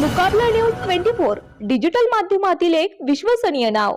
मुकाबला news twenty four digital माध्यमातील एक विश्वसनीय नाव.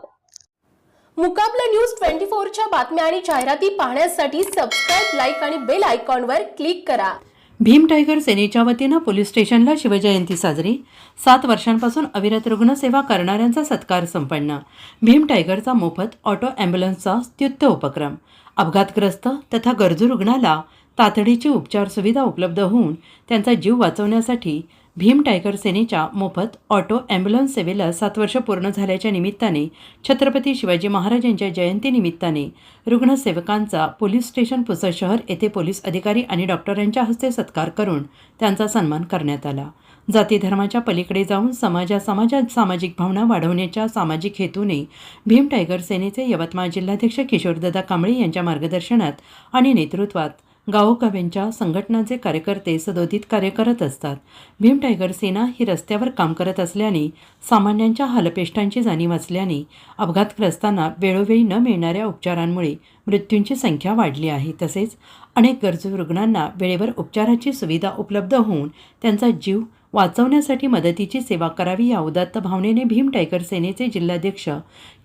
मुकाबला न्यूज ट्वेंटी फोरच्या बातम्या आणि जाहिराती पाहण्यासाठी सबस्क्राईब लाईक आणि बेल आयकॉनवर क्लिक करा. भीम टायगर सेनेच्या वतीनं पोलीस स्टेशनला शिवजयंती साजरी. सात वर्षांपासून अविरत रुग्णसेवा करणाऱ्यांचा सत्कार संपन्न. भीम टायगरचा मोफत ऑटो ॲम्ब्युलन्सचा स्तुत्य उपक्रम. अपघातग्रस्त तथा गरजू रुग्णाला तातडीची उपचार सुविधा उपलब्ध होऊन त्यांचा जीव वाचवण्यासाठी भीम टायगर सेनेच्या मोफत ऑटो ॲम्ब्युलन्स सेवेला सात वर्ष पूर्ण झाल्याच्या निमित्ताने छत्रपती शिवाजी महाराजांच्या जयंतीनिमित्ताने रुग्णसेवकांचा पोलीस स्टेशन पुसद शहर येथे पोलीस अधिकारी आणि डॉक्टरांच्या हस्ते सत्कार करून त्यांचा सन्मान करण्यात आला. जाती धर्माच्या पलीकडे जाऊन समाजा समाजात सामाजिक भावना वाढवण्याच्या सामाजिक हेतूने भीम टायगर सेनेचे यवतमाळ जिल्हाध्यक्ष किशोरदादा कांबळे यांच्या मार्गदर्शनात आणि नेतृत्वात गावोगाव्यांच्या संघटनांचे कार्यकर्ते सदोदित कार्य करत असतात. भीम टायगर सेना ही रस्त्यावर काम करत असल्याने सामान्यांच्या हालपेष्टांची जाणीव असल्याने अपघातग्रस्तांना वेळोवेळी न मिळणाऱ्या उपचारांमुळे मृत्यूंची संख्या वाढली आहे. तसेच अनेक गरजू रुग्णांना वेळेवर उपचाराची सुविधा उपलब्ध होऊन त्यांचा जीव वाचवण्यासाठी मदतीची सेवा करावी या उदात्त भावनेने भीम टायगर सेनेचे जिल्हाध्यक्ष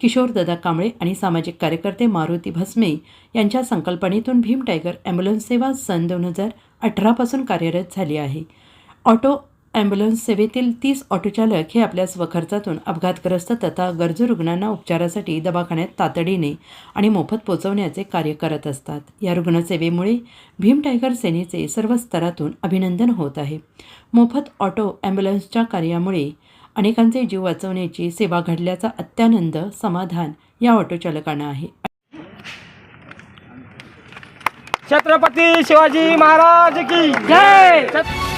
किशोरदादा कांबळे आणि सामाजिक कार्यकर्ते मारुती भस्मे यांच्या संकल्पनेतून भीम टायगर ॲम्ब्युलन्स सेवा सन दोन हजार अठरापासून कार्यरत झाली आहे. ऑटो ॲम्ब्युलन्स सेवेतील तीस ऑटोचालक हे आपल्या स्वखर्चातून अपघातग्रस्त तथा गरजू रुग्णांना उपचारासाठी दवाखान्यात तातडीने आणि मोफत पोचवण्याचे कार्य करत असतात. या रुग्णसेवेमुळे भीम टायगर सेनेचे सर्व स्तरातून अभिनंदन होत आहे. मोफत ऑटो ॲम्ब्युलन्सच्या कार्यामुळे अनेकांचे जीव वाचवण्याची सेवा घडल्याचा अत्यानंद समाधान या ऑटोचालकांना आहे. छत्रपती शिवाजी महाराज की जय!